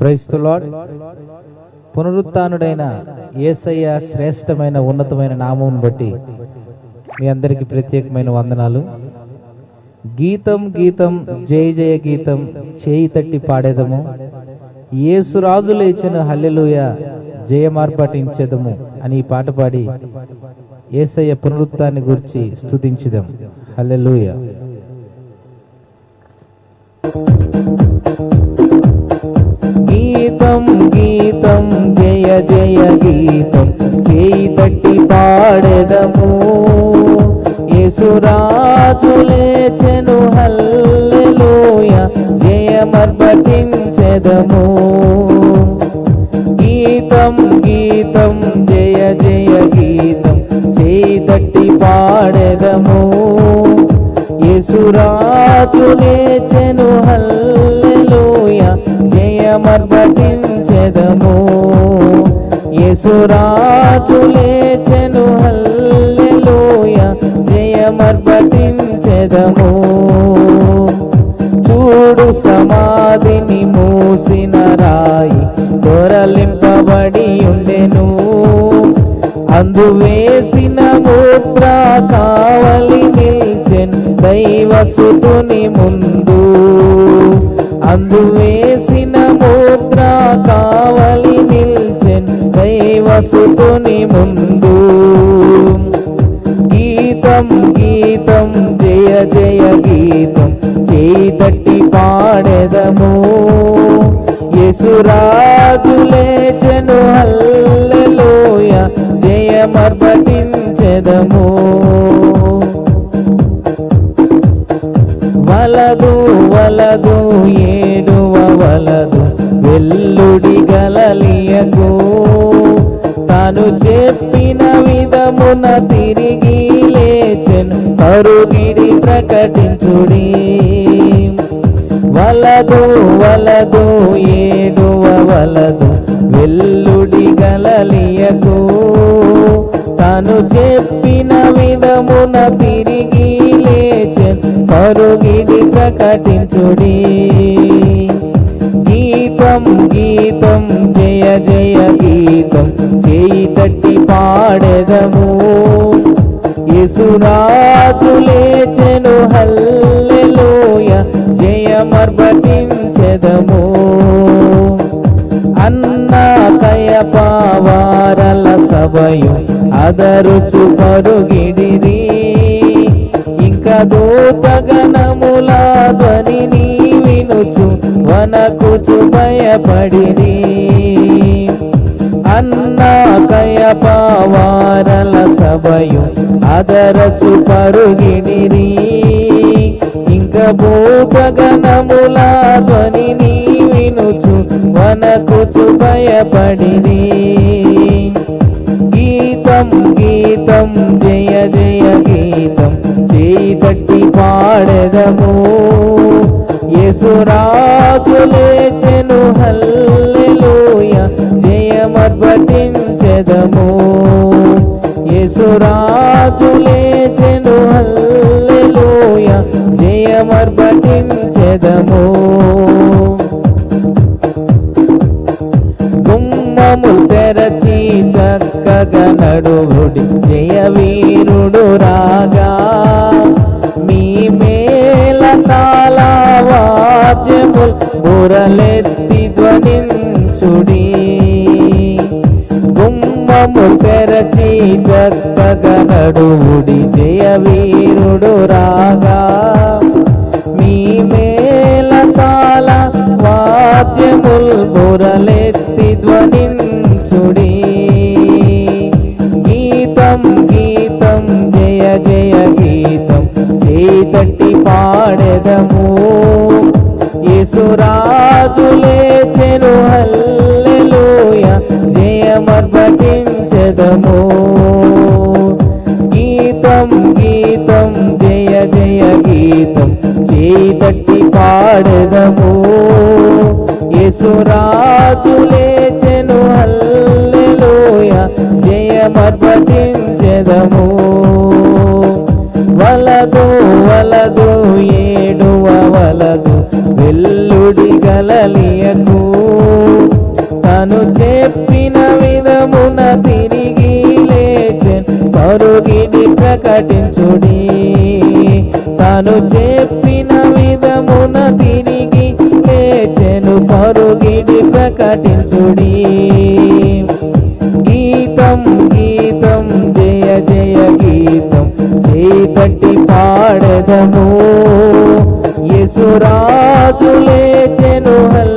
క్రైస్తులాడ్ పునరుత్డైన యేసయ్య శ్రేష్టమైన ఉన్నతమైన నామం బట్టి మీ అందరికీ ప్రత్యేకమైన వందనాలు. గీతం గీతం జయ జయ గీతం చేయి తట్టి పాడేదము. యేసురాజు లేచిన హల్లెలూయ జయమార్పాటించేదము అని ఈ పాట పాడి యేసయ్య పునరుత్నాన్ని గురించి స్తుతించుదాం. హల్లెలూయ. గీతం చేయి తట్టి పాడెదము. యేసురాజు లేచెను హల్లెలూయ జయమర్పటించెదము గీతం గీతం జయ జయ గీతం చేయి తట్టి పాడెదము. యేసురాజు లేచెను హల్లెలూయ జయమర్పటించెదము యేసురాజు లేచెను హల్లెలూయ జయమర్పటించెదము చూడు సమాధిని మూసిన రాయి దొరలింపబడి ఉండెను. అందు వేసిన ముద్ర కావలి నిల్చెన్ దైవసుతుని ముందు. అందు వేసిన ముద్ర కా దైవసుతుని ముందు. గీతం గీతం జయ జయ గీతం చేయి తట్టి పాడెదము. యేసురాజు లేచెను హల్లెలూయ జయమర్పటించెదము వలదు వలదు ఏడువ వలదు వెల్లుడి గలలియకు. తాను చెప్పిన విధమున తిరిగి లేచెను. అరుగిడి ప్రకటించుడి. వలదు వలదు ఏడువ వలదు. వెల్లుడి గలలియకు. తాను చెప్పిన విధమున తిరిగి లేచెను. అరుగిడి ప్రకటించుడి. గీతం గీతం జయ జయ గీతం. చేయి తట్టి పాడెదము. యేసురాజు లేచెను హల్లెలూయ. జయమర్పటించెదము అన్న కయపావారల సభయు అదరుచు పరుగిడిరి. ఇంకా దూతగణముల ధ్వనిని వినుచు వనకుచు భయపడిరి. అన్న కయపావారల సభయు అదరచు పరుగిడిరి. ఇంకా భూతగణముల ధ్వనిని వినుచు వనకుచు భయపడిరి. గీతం గీ లేచెను హల్లెలూయ. జయమర్పటించెదము యేసురాజు లేచెను హల్లెలూయ. జయమర్పటించెదము గుమ్మము తెరచి చక్కగా నడువుడి. జయ వీరుడు రాగ తాళవాద్యముల్ బురలెత్తి ధ్వనించుడి గుమ్మము తెరచి చక్కగా నడువుడి జయ వీరుడు రాగా. మీ మేల తాళ వాద్యముల్ బురలెత్తి ధ్వనించుడి గీతం గీతం జయ జయ గీతం చేయి తట్టి పాడెదము. యేసురాజు లేచెను హల్లెలూయ జయమర్పటించెదము గీతం గీతం జయ జయ గీతం చేయి తట్టి పాడెదము. యేసురాజు లేచెను అలలియకు తను చెప్పిన విధమున తిరిగి లేచెన్ మరుగిని ప్రకటించుడి. తను చెప్పిన విధమున తిరిగి లేచెను పరుగిడి ప్రకటించుడి. గీతం గీతం జయ జయ గీతం చేపట్టి పాడదము. రాజు లేచెను హల్